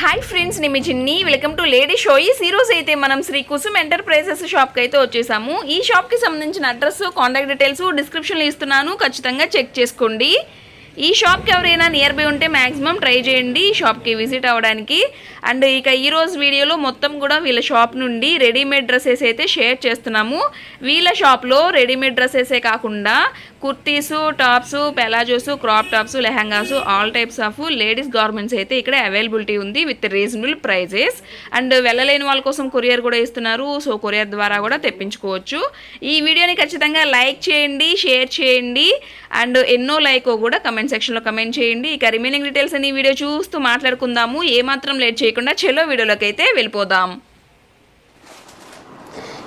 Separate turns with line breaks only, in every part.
Hi friends నేను మీ చిన్ని. Welcome to lady show ఈ రోజు అయితే మనం శ్రీ కుసుమ్ ఎంటర్ప్రైజెస్ షాప్కి అయితే వచ్చేసాము. ఈ షాప్కి సంబంధించిన అడ్రస్ కాంటాక్ట్ డీటెయిల్స్ డిస్క్రిప్షన్లో ఇస్తున్నాను. ఖచ్చితంగా చెక్ చేసుకోండి. ఈ షాప్కి ఎవరైనా నియర్ బై ఉంటే మ్యాక్సిమం ట్రై చేయండి. ఈ షాప్కి విజిట్ అవ్వడానికి. అండ్ ఇక ఈరోజు వీడియోలో మొత్తం కూడా వీళ్ళ షాప్ నుండి రెడీమేడ్ డ్రెస్సెస్ అయితే షేర్ చేస్తున్నాము. వీళ్ళ షాప్లో రెడీమేడ్ డ్రెస్సెసే కాకుండా kurtis tops palazzos crop tops lehengas all types of ladies garments అయితే ఇక్కడ అవైలబిలిటీ ఉంది విత్ రీజనబుల్ ప్రైజెస్. అండ్ వెళ్ళలేని వాళ్ళ కోసం కొరియర్ కూడా ఇస్తున్నారు సో కొరియర్ ద్వారా కూడా తెప్పించుకోవచ్చు. ఈ వీడియోని ఖచ్చితంగా లైక్ చేయండి షేర్ చేయండి అండ్ ఎన్నో లైక్ కూడా కమెంట్ సెక్షన్లో కమెంట్ చేయండి. ఇక రిమైనింగ్ డీటెయిల్స్ అని ఈ వీడియో చూస్తూ మాట్లాడుకుందాము. ఏమాత్రం లేట్ చేయకుండా చెలో వీడియోలోకి అయితే వెళ్ళిపోదాం.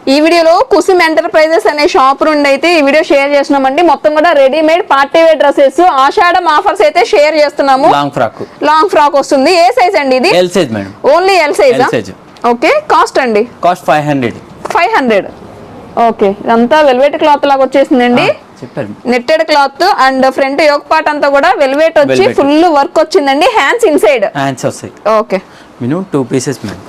ఈ వీడియోలో కుసుమ్ ఎంటర్ప్రైజెస్ అనే షాప్ నుండి అయితే ఈ వీడియో షేర్ చేస్తున్నామండి. మొత్తం కూడా readymade party wear dresses Ashadham offers అయితే షేర్ చేస్తున్నాము.
లాంగ్ ఫ్రాక్
లాంగ్ ఫ్రాక్ వస్తుంది. ఏ సైజ్ అండి ఇది?
L size madam
only L size. Okay. Cost అండి?
Cost five hundred
five hundred okay. ఇదంతా వెల్వెట్ క్లాత్ లాగా వచ్చేసిందండి. Netted cloth and front yoke part అంతా కూడా వెల్వెట్ వచ్చి. ఫుల్ వర్క్ వచ్చిందండి. హ్యాండ్స్ ఇన్సైడ్
హ్యాండ్స్ వస్తాయి.
Okay.
Minimum two pieces madam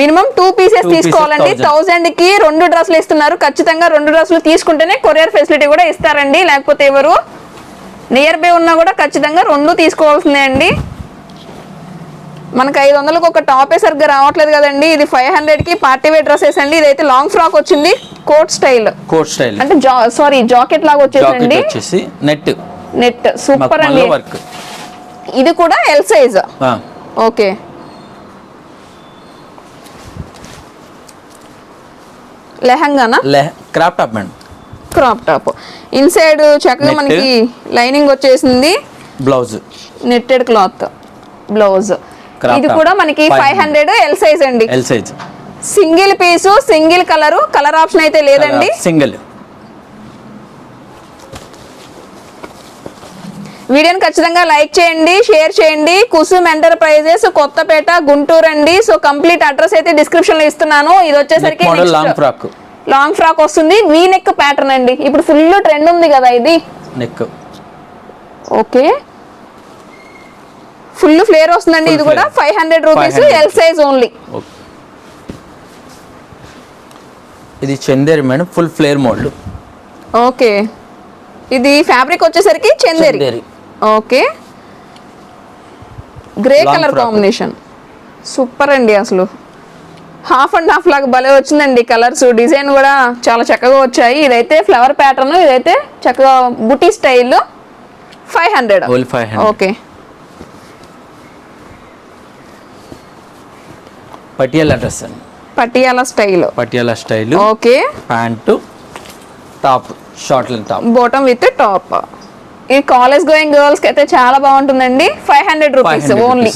minimum two pieces తీసుకోవాలండి. థౌసండ్కి రెండు డ్రెస్సులు ఇస్తున్నారు. ఖచ్చితంగా రెండు డ్రెస్సులు తీసుకుంటేనే కొరియర్ ఫెసిలిటీ కూడా ఇస్తారండి. లేకపోతే ఎవరు నియర్ బై ఉన్నా కూడా ఖచ్చితంగా రెండు తీసుకోవాల్సిందే అండి. మనకి ఐదు వందలకు ఒక టాపే సరిగ్గా రావట్లేదు కదండి. ఇది ఫైవ్ హండ్రెడ్కి పార్టీ వేర్ డ్రెస్సెస్ అండి. ఇదైతే లాంగ్ ఫ్రాక్ వచ్చింది. Coat style.
Coat style.
అంటే సారీ జాకెట్ లాగా వచ్చేసండి
వచ్చేసి నెట్.
నెట్. సూపర్ అండి. ఇది కూడా L size okay. లెహంగానా?
Crop top madam.
Crop top. Inside చక్కగా. మనకి లైనింగ్ వచ్చేసింది.
బ్లౌజ్.
Netted cloth blouse. ఇది. కూడా మనకి ఫైవ్
500.
హండ్రెడ్ ఎల్ సైజ్ అండి.
L size
single piece single colour colour option అయితే లేదండి.
సింగిల్
వీడియోని ఖచ్చితంగా లైక్ చేయండి షేర్ చేయండి. కుసుమ్ ఎంటర్ప్రైజెస్ కొత్తపేట గుంటూరు అండి. సో కంప్లీట్ అడ్రస్ అయితే డిస్క్రిప్షన్లో ఇస్తున్నాను. ఇది వచ్చేసరికి
లాంగ్ ఫ్రాక్
లాంగ్ ఫ్రాక్ వస్తుంది. వీ నెక్ ప్యాటర్న్ అండి. ఇప్పుడు ఫుల్ ట్రెండ్ ఉంది కదా ఇది.
Neck
okay. ఫుల్ ఫ్లేర్ వస్తుందండి. ఇది కూడా. Five hundred rupees
500.
L size only
ఇది Chanderi madam. Full flare model
okay. ఇది ఫ్యాబ్రిక్ వచ్చేసరికి Chanderi.
Chanderi.
Okay. Grey colour. Combination super అండి అసలు. హాఫ్ అండ్ హాఫ్ లాగా భలే వచ్చిందండి కలర్స్ డిజైన్ కూడా చాలా చక్కగా వచ్చాయి. ఇదైతే ఫ్లవర్ ప్యాటర్న్ ఇదైతే చక్కగా booti style five hundred okay.
Patiala dress అండి.
Patiala style
Patiala style
okay.
Pant top short top
bottom with top ఈ కాలేజ్ గోయింగ్ గర్ల్స్కి అయితే చాలా బాగుంటుందండి. Five hundred rupees
500
only.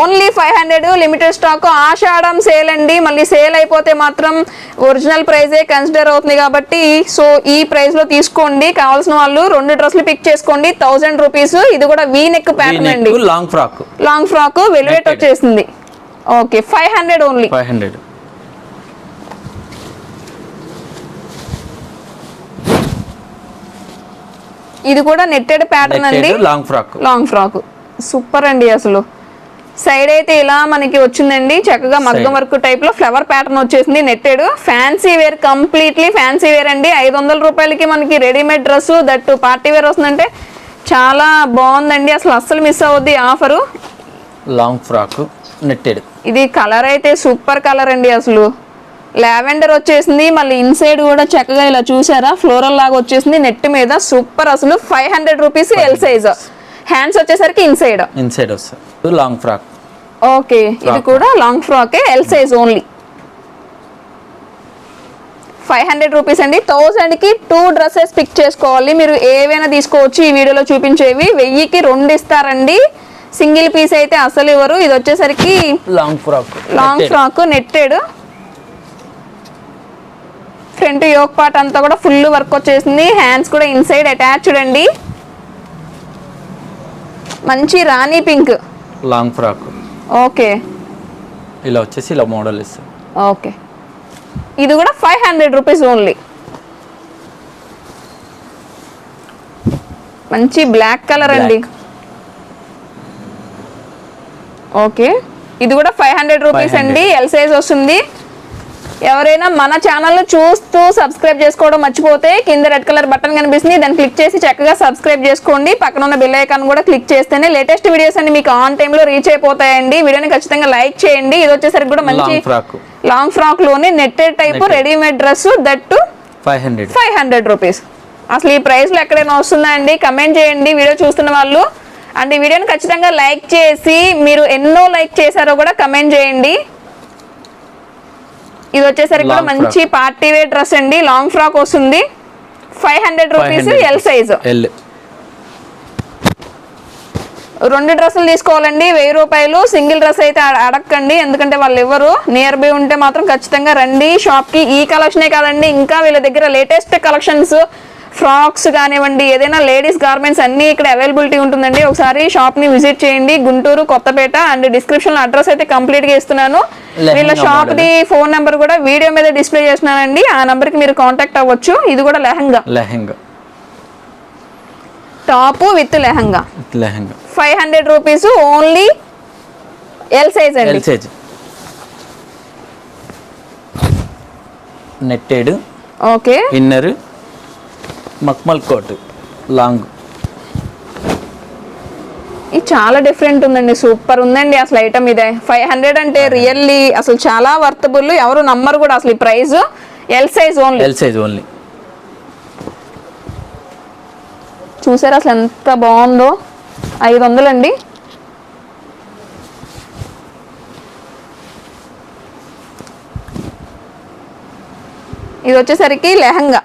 Only five hundred limited stock Ashadham sale అండి. మళ్ళీ sale అయిపోతే మాత్రం ఒరిజినల్ ప్రైజే కన్సిడర్ అవుతుంది కాబట్టి సో ఈ ప్రైస్లో తీసుకోండి. కావాల్సిన వాళ్ళు రెండు డ్రెస్సులు పిక్ చేసుకోండి. థౌసండ్ రూపీస్ ఇది కూడా వీ నెక్ ప్యాటర్న్ అండి.
Long frock
long frock velvet. వచ్చేసింది. Okay five hundred only
five hundred
ఇది కూడా నెట్టెడ్ ప్యాటర్న్ అండి.
Long frock
long frock super అండి అసలు. సైడ్ అయితే ఇలా మనకి వచ్చిందండి. చక్కగా మగ్గం. వర్క్ టైప్లో ఫ్లవర్ ప్యాటర్న్ వచ్చేసింది netted fancy wear completely fancy wear అండి. ఐదు వందల రూపాయలకి మనకి readymade dress that party wear వస్తుందంటే చాలా బాగుందండి. అసలు అస్సలు మిస్ అవ్వద్ది ఆఫరు
లాంగ్ ఫ్రాక్ నెట్టెడ్
ఇది కలర్ అయితే సూపర్ కలర్ అండి అసలు. లావెండర్ వచ్చేసింది. మళ్ళీ ఇన్సైడ్ కూడా చక్కగా ఇలా చూసారా? ఫ్లోరల్ లాగా వచ్చేసింది. నెట్ మీద సూపర్ అసలు five hundred rupees L size hands వచ్చేసరికి ఇన్సైడ్
ఇన్సైడ్ వస్తుంది. Long frock
okay. ఇది. కూడా long frock L size only five hundred rupees అండి. థౌసండ్కి టూ డ్రెస్సెస్ పిక్ చేసుకోవాలి. మీరు ఏవైనా తీసుకోవచ్చు. ఈ వీడియోలో చూపించేవి. వెయ్యికి రెండు ఇస్తారండి. సింగిల్ పీస్ అయితే అసలు ఇవ్వరు. ఇది వచ్చేసరికి
long frock
long frock netted front yoke part అంతా కూడా ఫుల్ వర్క్ వచ్చేసింది. హ్యాండ్స్ కూడా ఇన్సైడ్ అటాచ్డ్ అండి మంచి రాణి పింక్.
Long frock
okay.
ఇలా వచ్చేసి ఇలా మోడల్ ఇస్తుంది
ఓకే. ఇది కూడా ఫైవ్ హండ్రెడ్ రూపీస్ ఓన్లీ మంచి బ్లాక్ కలర్ అండి. ఓకే. ఇది కూడా ఫైవ్ హండ్రెడ్ రూపీస్
500.
అండి. ఎల్ సైజ్ వస్తుంది. ఎవరైనా మన ఛానల్ చూస్తూ సబ్స్క్రైబ్ చేసుకోవడం మర్చిపోతే కింద రెడ్ కలర్ బటన్ కనిపిస్తుంది. దాన్ని క్లిక్ చేసి చక్కగా సబ్స్క్రైబ్ చేసుకోండి. పక్కన ఉన్న బెల్ ఐకాన్ కూడా క్లిక్ చేస్తేనే లేటెస్ట్ వీడియోస్ అన్ని మీకు ఆన్ టైంలో రీచ్ అయిపోతాయండి. వీడియోని ఖచ్చితంగా లైక్ చేయండి. ఇది వచ్చేసరికి కూడా మంచి
long
ఫ్రాక్లోని netted type. Readymade dress that
five hundred
five hundred rupees అసలు ఈ ప్రైస్లో ఎక్కడైనా వస్తుందా అండి? కమెంట్ చేయండి. వీడియో చూస్తున్న వాళ్ళు. అండ్ ఈ వీడియోని ఖచ్చితంగా లైక్ చేసి మీరు ఎన్నో లైక్ చేశారో కూడా కమెంట్ చేయండి. ఇది వచ్చేసరికి కూడా మంచి పార్టీ వేర్ డ్రెస్ అండి. లాంగ్ ఫ్రాక్ వస్తుంది. Five hundred rupees L size రెండు డ్రెస్సులు తీసుకోవాలండి. వెయ్యి రూపాయలు. సింగిల్ డ్రెస్ అయితే అడ- అడగకండి ఎందుకంటే వాళ్ళు ఎవరు నియర్ బై ఉంటే మాత్రం ఖచ్చితంగా రండి. షాప్కి ఈ కలెక్షనే కాదండి. ఇంకా వీళ్ళ దగ్గర లేటెస్ట్ కలెక్షన్స్ ఫ్రాక్స్ కానివ్వండి ఏదైనా లేడీస్ గార్మెంట్స్ అన్నీ ఇక్కడ అవైలబిలిటీ ఉంటుందండి. ఒకసారి షాప్ని విజిట్ చేయండి. Guntur Kothapeta and description address అయితే కంప్లీట్గా ఇస్తున్నాను. వీళ్ళ షాప్ది ఫోన్ నెంబర్ కూడా వీడియో మీద డిస్ప్లే చేస్తున్నానండి. ఆ నెంబర్కి మీరు కాంటాక్ట్ అవ్వచ్చు. ఇది కూడా lehenga.
Lehenga.
Top with lehenga.
Lehenga.
Five hundred rupees only L size అండి.
L size netted
okay.
Inner మక్మల్ coat long.
ఇది చాలా డిఫరెంట్ ఉందండి సూపర్ ఉందండి అసలు ఐటమ్ ఇదే. ఫైవ్ హండ్రెడ్ అంటే రియల్లీ అసలు చాలా వర్తబుల్ ఎవరు నమ్మరు కూడా అసలు ఈ price L size only
L size only
చూసారా అసలు ఎంత బాగుందో? ఐదు వందలండి. ఇది వచ్చేసరికి లెహంగా.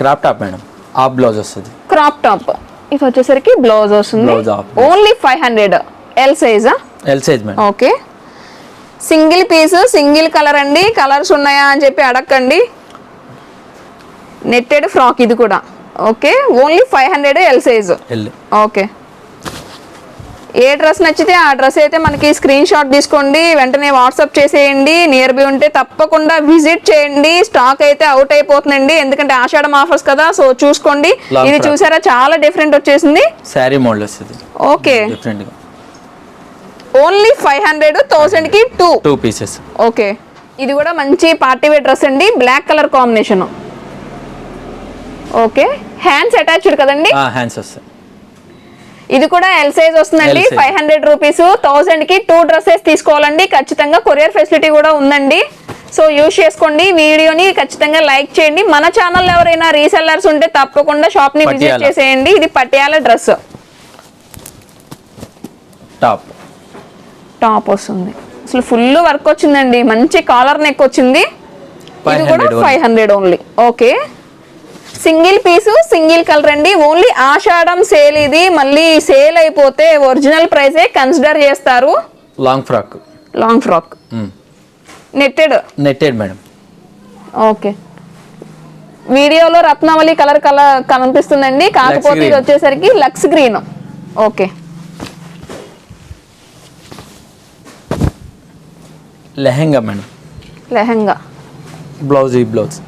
క్రాప్ టాప్ మేడం ఆ బ్లౌజ్ వస్తుంది.
క్రాప్ టాప్ ఇది వచ్చేసరికి బ్లౌజ్ వస్తుంది.
Blouse off.
Only five hundred L సైజా
L size madam
okay single piece single colour అండి. కలర్స్ ఉన్నాయా అని చెప్పి అడగండి నెట్టెడ్ ఫ్రాక్ ఇది కూడా. Okay only five hundred L size
L
okay ఏ డ్రెస్ నచ్చితే ఆ డ్రెస్ అయితే మనకి స్క్రీన్ షాట్ తీసుకోండి వెంటనే వాట్సాప్ చేసేయండి నియర్ బై ఉంటే తప్పకుండా విజిట్ చేయండి స్టాక్ అయితే అవుట్ అయిపోతుందండి ఎందుకంటే ఆషాఢం ఆఫర్స్ కదా సో చూసుకోండి. ఇది. చూసారా? చాలా డిఫరెంట్ వచ్చేసింది.
శారీ మోడల్ వస్తుంది
ఓకే ఓన్లీ ఫైవ్ హండ్రెడ్ థౌసండ్కి టూ
టూ పీసెస్
ఓకే ఇది కూడా మంచి పార్టీ వేర్ డ్రెస్ అండి. Black colour combination okay hands attached కదండి?
హ్యాండ్స్ వస్తాయి.
ఇది కూడా ఎల్ సైజ్ వస్తుందండి. ఫైవ్ హండ్రెడ్ రూపీస్ థౌసండ్కి టూ డ్రెస్సెస్ తీసుకోవాలండి. ఖచ్చితంగా కొరియర్ ఫెసిలిటీ కూడా ఉందండి. సో యూజ్ చేసుకోండి. వీడియోని ఖచ్చితంగా లైక్ చేయండి. మన ఛానల్ ఎవరైనా రీసెల్లర్స్ ఉంటే తప్పకుండా షాప్ని విజిట్. చేసేయండి. ఇది పటియాల డ్రెస్
టాప్
టాప్ వస్తుంది. అసలు ఫుల్ వర్క్ వచ్చిందండి. మంచి కాలర్ నెక్ వచ్చింది. ఇది కూడా five hundred only okay single piece single colour అండి. ఓన్లీ ఆషాఢం సేల్ ఇది. మళ్ళీ సేల్ అయిపోతే ఒరిజినల్ ప్రైసే కన్సిడర్ చేస్తారు.
Long frock
long frock netted
netted madam
okay వీడియోలో రత్నావళి కలర్ కలర్ కనిపిస్తుందండి. కాకపోతే ఇది. వచ్చేసరికి lux green okay
lehenga madam
lehenga
blouse ఈ బ్లౌజ్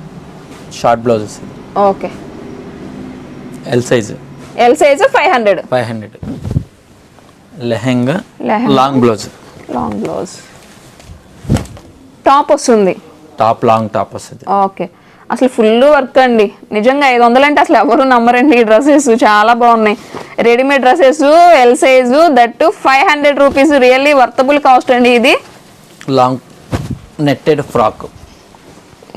షార్ట్ బ్లౌజ్ వస్తుంది
okay.
L size
L size five hundred
five hundred
lehenga.
Long blouse
long blouse top వస్తుంది.
Top long top వస్తుంది.
ఓకే. అసలు full work అండి. నిజంగా ఐదు వందలు అంటే అసలు ఎవరు నమ్మరండి ఈ డ్రెస్సెస్. చాలా బాగున్నాయి. Readymade dresses L size that five hundred rupees really worthable cost అండి ఇది.
లాంగ్ నెట్టెడ్ ఫ్రాక్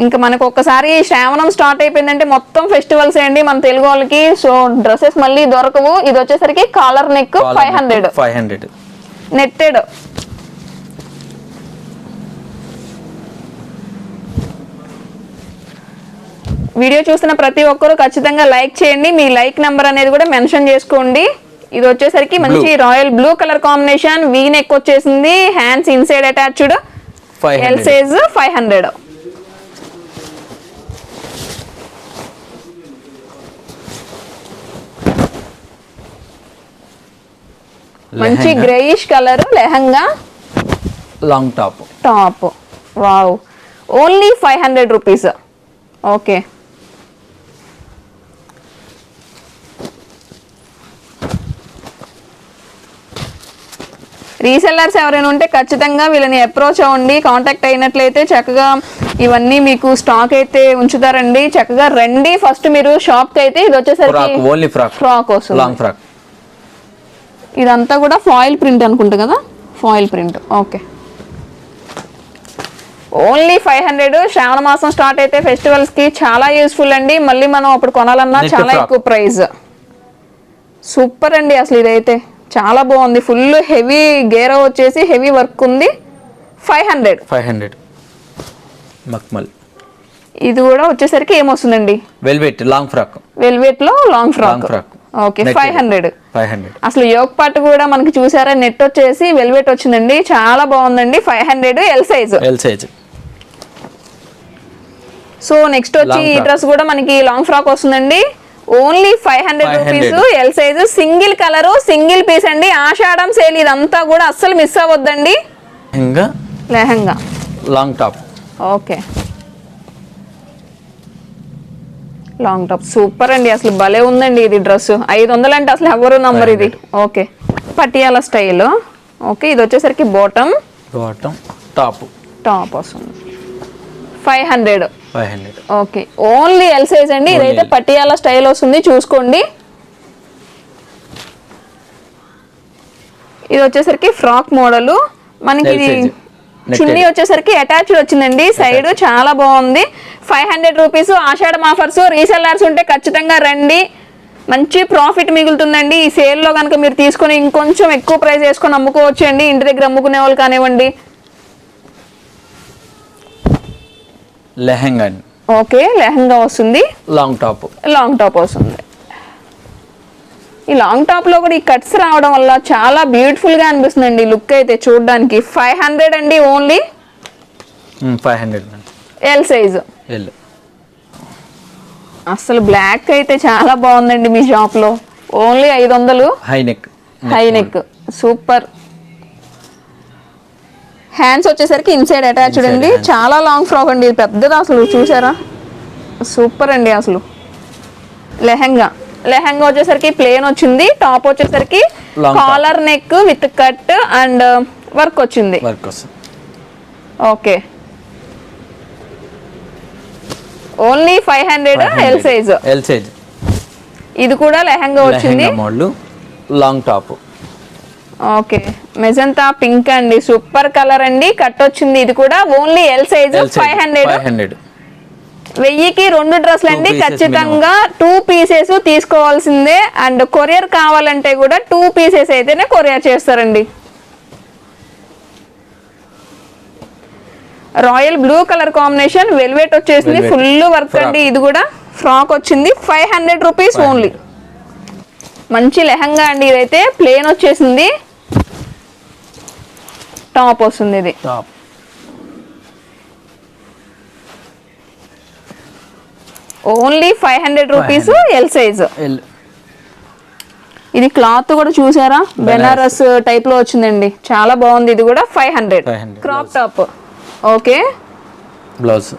ఇంకా మనకు ఒక్కసారి శ్రావణం స్టార్ట్ అయిపోయిందంటే మొత్తం ఫెస్టివల్స్ అండి మన తెలుగు వాళ్ళకి? సో డ్రెస్సెస్ మళ్ళీ దొరకవు. ఇది వచ్చేసరికి collar neck five hundred.
Five hundred.
Netted. Video చూస్తున్న ప్రతి ఒక్కరూ ఖచ్చితంగా లైక్ చేయండి. మీ లైక్ నెంబర్ అనేది కూడా మెన్షన్ చేసుకోండి. ఇది వచ్చేసరికి మంచి royal blue colour combination. V neck వచ్చేసింది. Hands inside attached L size five hundred. మంచి grayish colour lehenga?
Long top
top wow only five hundred rupees okay resellers ఎవరైనా ఉంటే ఖచ్చితంగా వీళ్ళని అప్రోచ్ అవ్వండి. కాంటాక్ట్ అయినట్లయితే చక్కగా ఇవన్నీ మీకు స్టాక్ అయితే ఉంచుతారండి. చక్కగా రండి. ఫస్ట్ మీరు షాప్కి అయితే ఇది వచ్చేసరికి
ఓన్లీ ఫ్రాక్
ఫ్రాక్ వస్తుంది.
లాంగ్ ఫ్రాక్
ఇదంతా కూడా ఫాయిల్ ప్రింట్ అనుకుంటా కదా? Foil print. Okay. Only five hundred. శ్రావణ మాసం స్టార్ట్ అయితే ఫెస్టివల్స్కి చాలా యూస్ఫుల్ అండి. మళ్ళీ మనం అప్పుడు కొనాలన్నా చాలా. ఎక్కువ ప్రైస్. సూపర్ అండి అసలు ఇదైతే చాలా బాగుంది. ఫుల్ హెవీ గేర వచ్చేసి హెవీ వర్క్ ఉంది. Five hundred.
Five hundred. మక్మల్.
ఇది కూడా వచ్చేసరికి ఏమొస్తుందండి?
Velvet long frock.
వెల్వెట్లో long frock.
Long frock.
Okay five hundred
five hundred
అసలు యోగ్ పార్ట్ కూడా మనకి చూసారా? నెట్ వచ్చేసి వెల్వెట్ వచ్చిందండి. చాలా బాగుందండి. Five hundred L size
L size
so next వచ్చి ఈ. డ్రెస్ కూడా మనకి లాంగ్ ఫ్రాక్ వస్తుందండి. Only five hundred
500.
Rupees L size single colour single piece అండి. ఆషాఢం సేల్ ఇదంతా కూడా అస్సలు మిస్ అవ్వద్దండి.
ఇంకా
lehenga.
Long top
okay long top super అండి. అసలు భలే ఉందండి ఇది డ్రెస్ ఐదు వందలు అంటే అసలు ఎవరు నంబర్ ఇది. Okay Patiala style. ఓకే ఇది వచ్చేసరికి బాటమ్
బాటమ్ టాప్
టాప్ వస్తుంది. Five hundred
five hundred
okay only L size అండి. ఇదైతే. పటియాల స్టైల్ వస్తుంది. చూసుకోండి. ఇది వచ్చేసరికి ఫ్రాక్ మోడల్ మనకి ఇది. చున్నీ వచ్చేసరికి అటాచ్డ్ వచ్చిందండి. సైడ్ చాలా బాగుంది. ఫైవ్ హండ్రెడ్ రూపీస్ ఆషాఢం ఆఫర్స్ రీసెల్లర్స్ ఉంటే ఖచ్చితంగా రండి. మంచి ప్రాఫిట్ మిగులుతుందండి. ఈ సేల్లో కనుక మీరు తీసుకొని ఇంకొంచెం ఎక్కువ ప్రైస్ వేసుకొని అమ్ముకోవచ్చు అండి. ఇంటి దగ్గర అమ్ముకునే వాళ్ళు కానివ్వండి.
లెహంగా
ఓకే లెహంగా వస్తుంది.
లాంగ్ టాప్
లాంగ్ టాప్ వస్తుంది. ఈ లాంగ్ టాప్లో కూడా ఈ కట్స్ రావడం వల్ల చాలా బ్యూటిఫుల్గా అనిపిస్తుందండి లుక్ అయితే చూడడానికి. ఫైవ్ హండ్రెడ్ అండి only
five hundred
L size
L
అసలు బ్లాక్ అయితే చాలా బాగుందండి మీ షాప్లో. ఓన్లీ ఐదు వందలు?
High neck
high neck super hands వచ్చేసరికి ఇన్సైడ్ అటాచ్డ్ అండి. చాలా లాంగ్ ఫ్రాక్ అండి. పెద్దది అసలు? చూసారా? సూపర్ అండి అసలు. లెహంగా. లెహంగా వచ్చేసరికి ప్లేన్ వచ్చింది టాప్ వచ్చేసరికి. Collar neck with cut and work వచ్చింది. Okay only five hundred L size
L size
ఇది కూడా లెహంగా వచ్చింది.
Long top
okay magenta pink అండి సూపర్ కలర్ అండి కట్ వచ్చింది. ఇది కూడా only L size five hundred
five hundred
వెయ్యికి రెండు డ్రెస్లు అండి ఖచ్చితంగా టూ పీసెస్ తీసుకోవాల్సిందే. అండ్ కొరియర్ కావాలంటే కూడా టూ పీసెస్ అయితేనే కొరియర్ చేస్తారండి. Royal blue colour combination velvet వచ్చేసింది. Full work. అండి. ఇది కూడా ఫ్రాక్ వచ్చింది. Five hundred rupees only. మంచి లెహంగా అండి ఇదైతే. ప్లేన్ వచ్చేసింది. టాప్ వస్తుంది ఇది.
Top
only five hundred rupees L size ఇది క్లాత్ కూడా చూసారా? బెనారస్. టైప్లో వచ్చిందండి. చాలా బాగుంది. ఇది కూడా five hundred.
500
crop top okay.
Blouse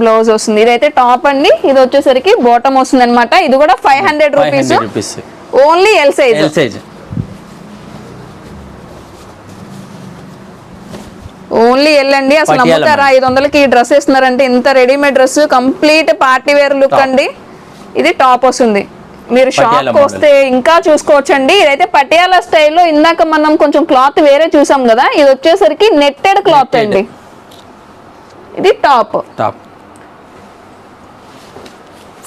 blouse వస్తుంది. ఇదైతే టాప్ అండి. ఇది వచ్చేసరికి బాటమ్ వస్తుంది అనమాట ఇది కూడా five hundred rupees. Only L size
L size
only అండి. అసలు నమ్ముతారా? ఐదు వందలకి డ్రెస్ ఇస్తున్నారంటే ఇంత readymade dress complete party wear look. అండి. ఇది టాప్ వస్తుంది మీరు షాప్ వస్తే ఇంకా చూసుకోవచ్చు అండి ఇదైతే పటియాలా స్టైల్లో ఇందాక మనం కొంచెం క్లాత్ వేరే చూసాం కదా ఇది వచ్చేసరికి నెట్టెడ్ క్లాత్. అండి. ఇది top.
Top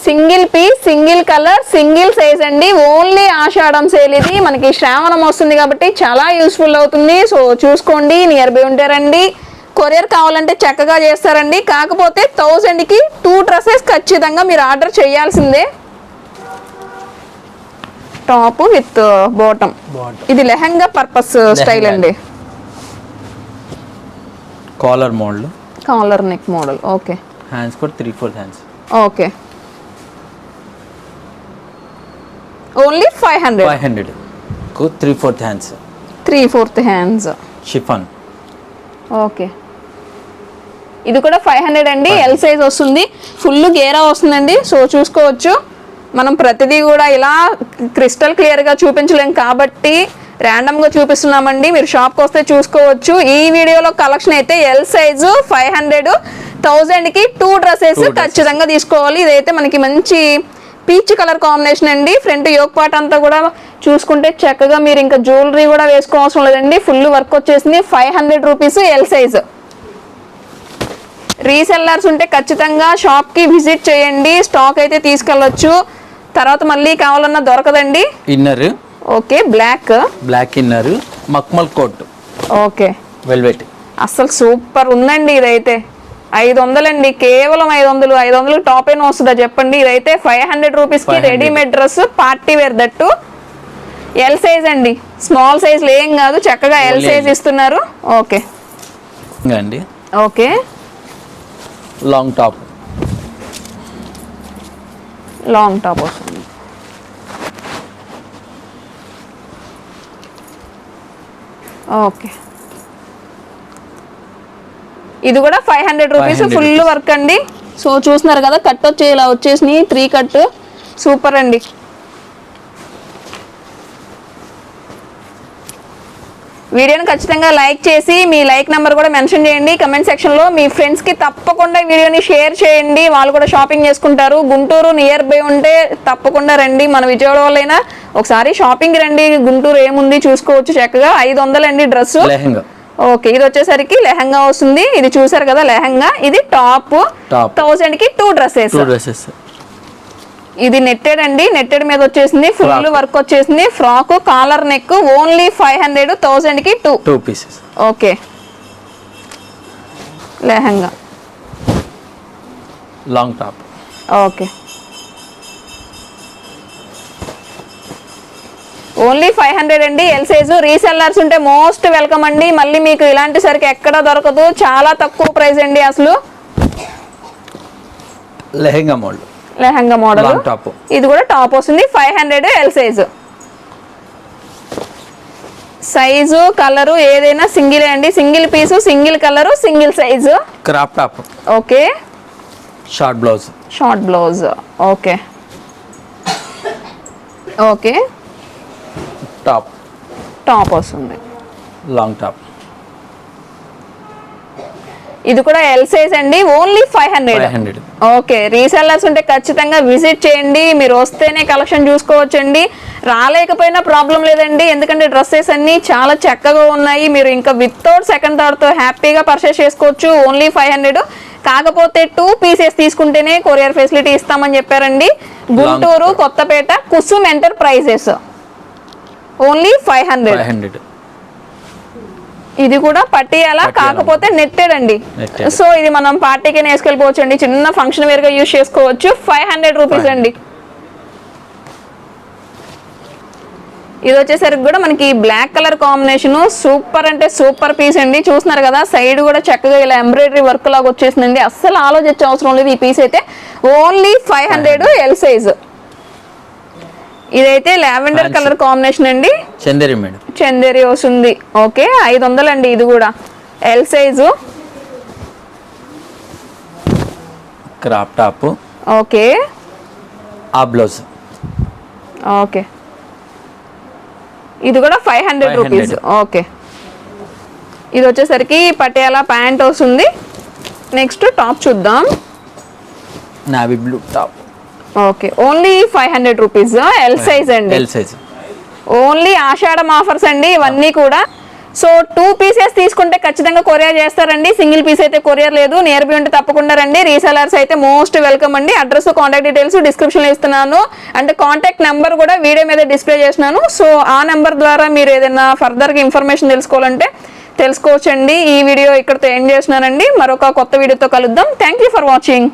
single piece single colour single size అండి. ఓన్లీ ఆషాఢం సేల్ ఇది. మనకి శ్రావణం వస్తుంది కాబట్టి చాలా యూస్ఫుల్ అవుతుంది. సో చూసుకోండి నియర్ బై ఉంటారండి కొరియర్ కావాలంటే చక్కగా చేస్తారండి. కాకపోతే థౌజండ్కి టూ డ్రెస్సెస్ ఖచ్చితంగా మీరు ఆర్డర్ చేయాల్సిందే. Top with bottom. ఇది లెహంగా పర్పస్ స్టైల్. అండి.
Collar model.
Collar neck model. Okay.
Hands కూడా three four hands.
Okay only five hundred
five hundred three fourth hands
three fourth hands
chiffon
okay ఇది కూడా five hundred అండి. L size వస్తుంది. Full గేరా వస్తుందండి. So చూసుకోవచ్చు. మనం ప్రతిదీ కూడా ఇలా క్రిస్టల్ క్లియర్గా చూపించలేం కాబట్టి ర్యాండమ్గా చూపిస్తున్నామండి. మీరు షాప్కి వస్తే చూసుకోవచ్చు. ఈ వీడియోలో కలెక్షన్ అయితే ఎల్ సైజు ఫైవ్ హండ్రెడ్ థౌజండ్కి టూ డ్రెస్సెస్. ఖచ్చితంగా తీసుకోవాలి. ఇదైతే మనకి మంచి పీచ్ కలర్ కాంబినేషన్ అండి. ఫ్రంట్ యోగ్ పార్ట్ అంతా కూడా చూసుకుంటే చక్కగా మీరు ఇంకా జ్యువెలరీ కూడా వేసుకోవాల్సిన లేదండి. ఫుల్ వర్క్ వచ్చేసింది. Five hundred rupees L size. Resellers ఉంటే ఖచ్చితంగా షాప్కి విజిట్ చేయండి. స్టాక్ అయితే తీసుకెళ్ళొచ్చు. తర్వాత మళ్ళీ కావాలన్నా దొరకదండి.
Inner.
Okay black.
Black inner. మక్మల్ coat.
Okay.
Velvet.
అసలు సూపర్ ఉందండి ఇదైతే. ఐదు వందలండి కేవలం ఐదు వందలు ఐదు వందలు టాప్ అయిన వస్తుందా చెప్పండి. ఇదైతే ఫైవ్ హండ్రెడ్ రూపీస్కి
500.
Readymade dress party wear that L size అండి. స్మాల్ సైజ్ ఏం కాదు. చక్కగా ఎల్ సైజ్. ఇస్తున్నారు. ఓకే.
అండి?
Okay.
Long top.
Long top వస్తుంది. ఓకే. ఇది కూడా five hundred rupees
500
full. Work అండి. సో చూస్తున్నారు కదా కట్ వచ్చి ఇలా వచ్చేసినాయి త్రీ కట్ సూపర్ అండి. వీడియోని ఖచ్చితంగా లైక్ చేసి మీ లైక్ నెంబర్ కూడా మెన్షన్ చేయండి. కమెంట్ సెక్షన్లో మీ ఫ్రెండ్స్కి తప్పకుండా వీడియోని షేర్ చేయండి. వాళ్ళు కూడా షాపింగ్ చేసుకుంటారు. గుంటూరు నియర్ బై ఉంటే తప్పకుండా రండి. మన విజయవాడ వాళ్ళైనా ఒకసారి షాపింగ్ రండి. గుంటూరు ఏముంది చూసుకోవచ్చు చక్కగా. ఐదు వందలండి డ్రెస్
లెహంగా.
ఓకే ఇది వచ్చేసరికి లెహంగా వస్తుంది. ఇది చూసారు కదా లెహంగా. ఇది టాప్. థౌజండ్కి టూ డ్రెస్సెస్.
డ్రెస్సెస్.
ఇది నెట్టెడ్ అండి. నెట్టెడ్ మీద వచ్చేసింది. ఫుల్. వర్క్ వచ్చేసింది. Frock collar neck only five hundred థౌజండ్కి two.
Two pieces.
Okay. Lehenga.
Long top.
Okay. Only five hundred అండి. ఎల్ సైజు రీసెల్లర్స్ ఉంటే మోస్ట్ వెల్కమ్ అండి. మళ్ళీ మీకు ఇలాంటి సరికి ఎక్కడ దొరకదు. చాలా తక్కువ ప్రైస్ అండి అసలు.
Lehenga mould
lehenga model.
Top.
ఇది కూడా టాప్ వస్తుంది. Five hundred L size size colour ఏదైనా సింగిల్ అండి. Single piece single colour single size
crop top
okay.
Short blouse
short blouse okay. Okay.
Top.
Top వస్తుంది.
Long top.
ఇది కూడా L size అండి. Only five hundred
500.
Okay resellers ఉంటే ఖచ్చితంగా visit చేయండి. మీరు వస్తేనే కలెక్షన్ చూసుకోవచ్చండి. రాలేకపోయినా ప్రాబ్లం లేదండి. ఎందుకంటే డ్రెస్సెస్ అన్ని చాలా చక్కగా ఉన్నాయి. మీరు ఇంకా వితౌట్ సెకండ్ థర్డ్తో హ్యాపీగా పర్చేస్ చేసుకోవచ్చు. ఓన్లీ ఫైవ్ హండ్రెడ్ కాకపోతే టూ పీసెస్ తీసుకుంటేనే కొరియర్ ఫెసిలిటీ ఇస్తామని చెప్పారండి. Guntur Kothapeta Kusum enterprises only five hundred. ఇది కూడా పట్టియాలా. కాకపోతే నెట్టెడ్ అండి. సో ఇది మనం పార్టీకి వేసుకెళ్ళిపోవచ్చు అండి. చిన్న ఫంక్షన్ వేర్గా యూజ్ చేసుకోవచ్చు. Five hundred rupees
500.
అండి. ఇది వచ్చేసరికి కూడా మనకి బ్లాక్ కలర్ కాంబినేషన్. సూపర్ అంటే సూపర్ పీస్ అండి. చూస్తున్నారు కదా సైడ్ కూడా చక్కగా ఇలా ఎంబ్రాయిడరీ వర్క్ లాగా వచ్చేసిందండి. అస్సలు ఆలోచించే అవసరం లేదు ఈ పీస్ అయితే. Only five hundred L size. ఇదైతే లావెండర్. కలర్ కాంబినేషన్ అండి.
చందేరి మేడం.
చందేరి వస్తుంది. ఓకే ఐదు వందలండి ఇది కూడా. L size
crop top
okay.
ఆ బ్లౌజ్
ఓకే. ఇది కూడా ఫైవ్ హండ్రెడ్
500.
Rupees okay. ఇది వచ్చేసరికి పటియాలా ప్యాంట్ వస్తుంది. నెక్స్ట్ టాప్ చూద్దాం.
Navy blue top
okay. Only five hundred rupees L size అండి?
ఎల్ సైజ్
ఓన్లీ ఆషాఢం ఆఫర్స్ అండి ఇవన్నీ కూడా. సో టూ పీసెస్ తీసుకుంటే ఖచ్చితంగా కొరియర్ చేస్తారండి. సింగిల్ పీస్ అయితే కొరియర్ లేదు. నియర్ బై ఉంటే తప్పకుండా రండి. రీసెలర్స్ అయితే మోస్ట్ వెల్కమ్ అండి. అడ్రస్ కాంటాక్ట్ డీటెయిల్స్ డిస్క్రిప్షన్లో ఇస్తున్నాను. అండ్ కాంటాక్ట్ నెంబర్ కూడా వీడియో మీద డిస్ప్లే చేస్తున్నాను. సో ఆ నెంబర్ ద్వారా మీరు ఏదైనా ఫర్దర్గా ఇన్ఫర్మేషన్ తెలుసుకోవాలంటే తెలుసుకోవచ్చండి. ఈ వీడియో ఇక్కడితో ఎండ్ చేస్తున్నానండి. మరొక కొత్త వీడియోతో కలుద్దాం. Thank you for watching